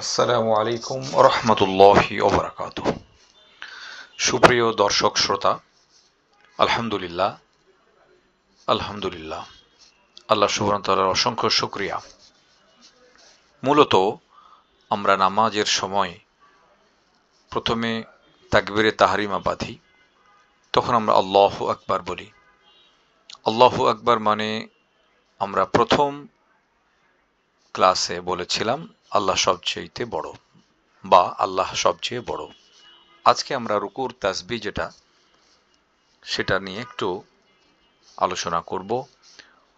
আসসালামু আলাইকুম রহমতুল্লাহি ওবরাকাত সুপ্রিয় দর্শক শ্রোতা, আলহামদুলিল্লাহ আলহামদুলিল্লাহ। আল্লাহ সুবরতালার অসংখ্য শুক্রিয়া। মূলত আমরা নামাজের সময় প্রথমে তাকবিরে তাহারিমা বাঁধি তখন আমরা আল্লাহ আকবার বলি। আল্লাহ আকবার মানে আমরা প্রথম ক্লাসে বলেছিলাম আল্লাহ সবচেয়েতে বড় বা আল্লাহ সবচেয়ে বড়। আজকে আমরা রুকুর তাসবি যেটা, সেটা নিয়ে একটু আলোচনা করব।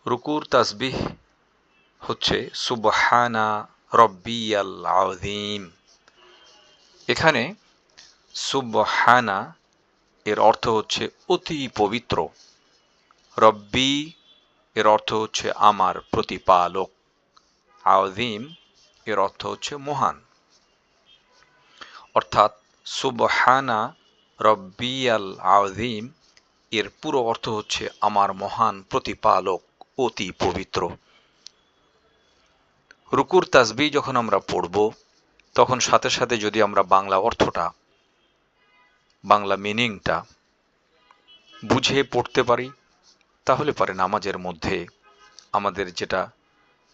রুকুর তাসবিহ হচ্ছে, সুবহানা রব্বিয়াল আযীম। এখানে সুবহানা এর অর্থ হচ্ছে অতি পবিত্র। রব্বি এর অর্থ হচ্ছে আমার প্রতিপালক। আযীম এর অর্থ হচ্ছে মহান। অর্থাৎ, সুবহানা রব্বিয়াল আযীম, এর পুরো অর্থ হচ্ছে আমার মহান প্রতিপালক, অতি পবিত্র। রুকুর তাসবি যখন আমরা পড়ব, তখন সাথে সাথে যদি আমরা বাংলা অর্থটা, বাংলা মিনিংটা বুঝে পড়তে পারি, তাহলে পারে নামাজের মধ্যে আমাদের যেটা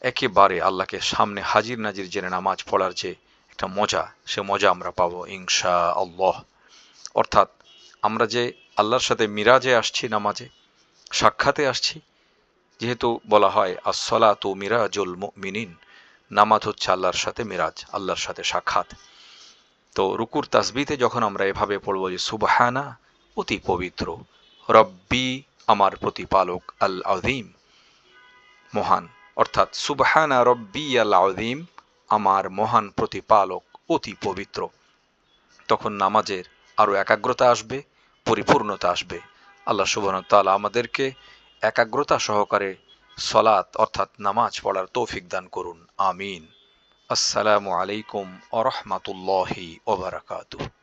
একেবারে আল্লাহকে সামনে হাজির নাজির জেনে নামাজ পড়ার যে একটা মজা, সে মজা আমরা পাবো ইনশা আল্লাহ অর্থাৎ আমরা যে আল্লাহর সাথে মিরাজে আসছি নামাজে, সাক্ষাতে আসছি, যেহেতু বলা হয় আসলা তো মিরাজুল মিনিন নামাজ হচ্ছে আল্লাহর সাথে মিরাজ, আল্লাহর সাথে সাক্ষাৎ। তো রুকুর তাসবিতে যখন আমরা এভাবে পড়ব যে সুবাহানা, অতি পবিত্র, রব্বি আমার প্রতিপালক আল আদিম মহান। অর্থাৎ সুবহানা রব্বি আল আদিম আমার মহান প্রতিপালক, অতি পবিত্র। তখন নামাজের আরও একাগ্রতা আসবে, পরিপূর্ণতা আসবে। আল্লাহ সুবহান তাআলা আমাদেরকে একাগ্রতা সহকারে সলাত, অর্থাৎ নামাজ পড়ার তৌফিক দান করুন। আমিন। আসসালামু আলাইকুম আ রহমাতুল্লাহি ওবারাকাতুহ